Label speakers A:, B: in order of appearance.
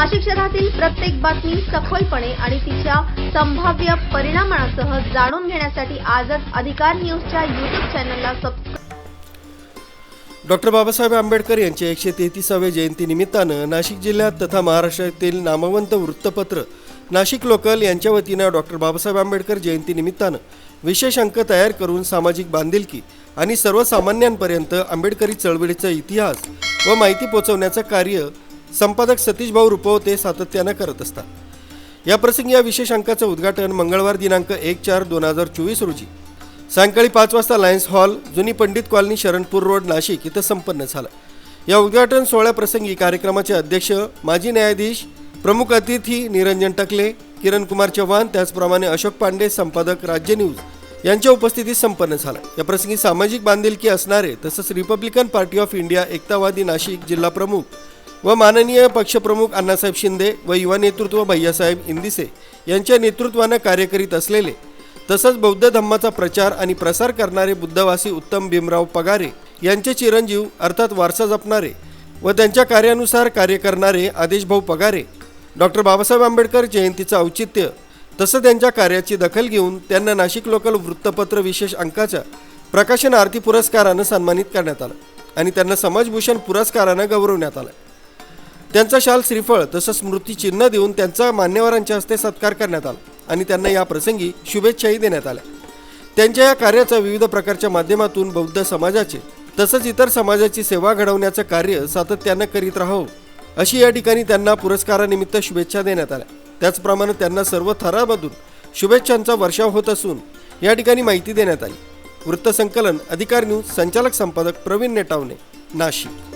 A: नाशिक शहरातील प्रत्येक बातमी सखोलपणे आणि तिच्या संभाव्य परिणामांसह जाणून घेण्यासाठी आजच अधिकार न्यूजच्या युट्यूब चॅनलला सबस्क्राईब
B: डॉक्टर बाबासाहेब आंबेडकर यांच्या एकशे तेहतीसाव्या जयंतीनिमित्तानं नाशिक जिल्ह्यात तथा महाराष्ट्रातील नामवंत वृत्तपत्र नाशिक लोकल यांच्या वतीनं डॉक्टर बाबासाहेब आंबेडकर जयंतीनिमित्तानं विशेष अंक तयार करून सामाजिक बांधिलकी आणि सर्वसामान्यांपर्यंत आंबेडकरी चळवळीचा इतिहास व माहिती पोचवण्याचं कार्य संपादक सतीश भाऊ रुपवते सातत्यानं करत असतात. या प्रसंगी या विशेष अंकाचं उद्घाटन मंगळवार दिनांक एक चार दोन हजार चोवीस रोजी सायंकाळी पाच वाजता लायन्स हॉल जुनी पंडित कॉलनी शरणपूर रोड नाशिक इथं संपन्न झालं. या उद्घाटन सोहळ्याप्रसंगी कार्यक्रमाचे अध्यक्ष माजी न्यायाधीश प्रमुख अतिथी निरंजन टकले किरण कुमार चव्हाण त्याचप्रमाणे अशोक पांडे संपादक राज्य न्यूज यांच्या उपस्थितीत संपन्न झाला. या प्रसंगी सामाजिक बांधिलकी असणारे तसंच republican party of India Ektavadi Nashik जिल्हा प्रमुख व माननीय पक्षप्रमुख अण्णासाहेब शिंदे व युवा नेतृत्व भैयासाहेब इंदिसे यांच्या नेतृत्वानं कार्य करीत असलेले तसंच बौद्ध धम्माचा प्रचार आणि प्रसार करणारे बुद्धवासी उत्तम भीमराव पगारे यांचे चिरंजीव अर्थात वारसा जपणारे व त्यांच्या कार्यानुसार कार्य करणारे आदेशभाऊ पगारे डॉक्टर बाबासाहेब आंबेडकर जयंतीचं औचित्य तसं त्यांच्या कार्याची दखल घेऊन त्यांना नाशिक लोकल वृत्तपत्र विशेष अंकाच्या प्रकाशन आरती पुरस्कारानं सन्मानित करण्यात आलं आणि त्यांना समाजभूषण पुरस्कारानं गौरवण्यात आलं. त्यांचा शाल श्रीफळ तसंच स्मृतिचिन्ह देऊन त्यांचा मान्यवरांच्या हस्ते सत्कार करण्यात आला आणि त्यांना या प्रसंगी शुभेच्छाही देण्यात आल्या. त्यांच्या या कार्याचा विविध प्रकारच्या माध्यमातून बौद्ध समाजाचे तसंच इतर समाजाची सेवा घडवण्याचं कार्य सातत्यानं करीत राहावं अशी या ठिकाणी त्यांना पुरस्कारानिमित्त शुभेच्छा देण्यात आल्या. त्याचप्रमाणे त्यांना सर्व थरामधून शुभेच्छांचा वर्षाव होत असून या ठिकाणी माहिती देण्यात आली. वृत्तसंकलन अधिकार न्यूज संचालक संपादक प्रवीण नेटावणे नाशिक.